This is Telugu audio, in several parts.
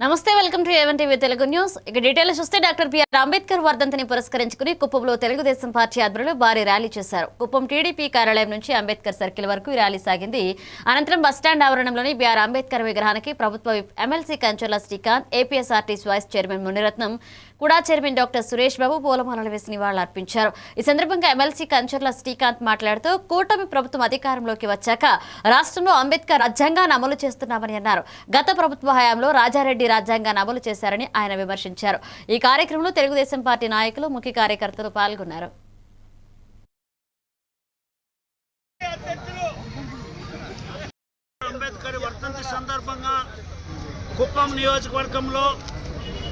నమస్తే welcome to A one TV Telugu news. ఇక డీటెయిల్స్ చూస్తే డాక్టర్ బిఆర్ అంబేద్కర్ వర్ధంతిని పురస్కరించుకుని కుప్పంలో తెలుగుదేశం పార్టీ ఆధ్వర్యంలో భారీ ర్యాలీ చేశారు. కుప్పం టీడీపీ కార్యాలయం నుంచి అంబేద్కర్ సర్కిల్ వరకు ఈ ర్యాలీ సాగింది. అనంతరం బస్టాండ్ ఆవరణంలోని బిఆర్ అంబేద్కర్ విగ్రహానికి ప్రభుత్వ MLC Kancharla Srikanth APSRTC vice chairman Muniratnam కూడా చైర్మన్ డాక్టర్ సురేష్ బాబు పూలమాలలు వేసి నివాళులర్పించారు. ఈ సందర్భంగా ఎమ్మెల్సీ కంచర్ల శ్రీకాంత్ మాట్లాడుతూ కూటమి ప్రభుత్వం అధికారంలోకి వచ్చాక రాష్ట్రంలో అంబేద్కర్ రాజ్యాంగాన్ని అమలు చేస్తున్నామని అన్నారు. గత ప్రభుత్వ హయాంలో రాజారెడ్డి రాజ్యాంగాన్ని అమలు చేశారని ఆయన విమర్శించారు. ఈ కార్యక్రమంలో తెలుగుదేశం పార్టీ నాయకులు ముఖ్య కార్యకర్తలు పాల్గొన్నారు. అంబేద్కర్ వర్ధంతి సందర్భంగా కుప్పం నియోజకవర్గంలో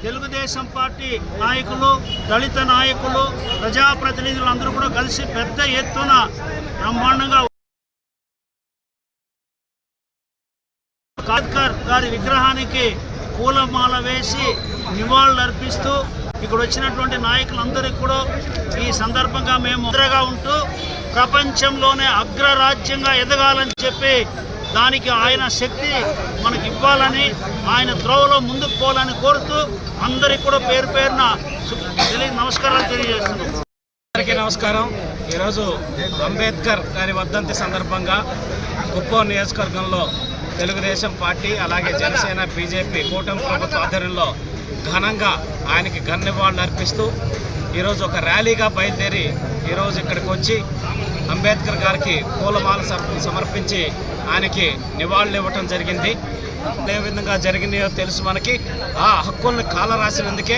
తెలుగుదేశం పార్టీ నాయకులు దళిత నాయకులు ప్రజాప్రతినిధులు అందరూ కూడా కలిసి పెద్ద ఎత్తున బ్రహ్మాండంగా కాద్కర్ గారి విగ్రహానికి పూలమాల వేసి నివాళులర్పిస్తూ ఇక్కడ వచ్చినటువంటి నాయకులందరికీ కూడా ఈ సందర్భంగా మేము ముద్రగా ఉంటూ ప్రపంచంలోనే అగ్రరాజ్యంగా ఎదగాలని చెప్పి దానికి ఆయన శక్తి మనకి ఇవ్వాలని ఆయన త్రోవలో ముందుకు పోవాలని కోరుతూ అందరికీ కూడా పేరు పేరున నమస్కారాలు తెలియజేస్తున్నాం. అందరికీ నమస్కారం. ఈరోజు అంబేద్కర్ గారి వర్ధంతి సందర్భంగా కుప్పం నియోజకవర్గంలో తెలుగుదేశం పార్టీ అలాగే జనసేన బీజేపీ కూటమి ప్రభుత్వ ఆధ్వర్యంలో ఘనంగా ఆయనకి ఘన్ నివాళులు అర్పిస్తూ ఈరోజు ఒక ర్యాలీగా బయలుదేరి ఈరోజు ఇక్కడికి వచ్చి అంబేద్కర్ గారికి పూలమాల సమ- సమర్పించి ఆయనకి నివాళులు ఇవ్వటం జరిగింది. ఏ విధంగా జరిగినాయో తెలుసు మనకి. ఆ హక్కుల్ని కాల రాసినందుకే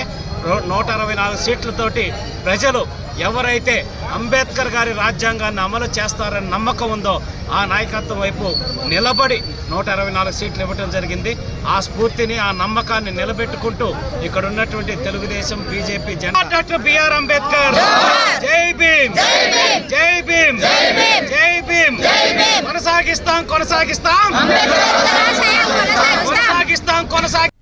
నూట అరవై నాలుగు సీట్లతోటి ప్రజలు ఎవరైతే అంబేద్కర్ గారి రాజ్యాంగాన్ని అమలు చేస్తారని నమ్మకం ఉందో ఆ నాయకత్వం వైపు నిలబడి నూట అరవై నాలుగు సీట్లు ఇవ్వటం జరిగింది. ఆ స్ఫూర్తిని ఆ నమ్మకాన్ని నిలబెట్టుకుంటూ ఇక్కడ ఉన్నటువంటి Telugu Desam BJP Jana doctor BR BR Ambedkar. జై భీమ్. జై భీమ్. జై భీమ్. కొనసాగిస్తాం కొనసాగిస్తాం. కొనసాగిస్తాం కొనసాగి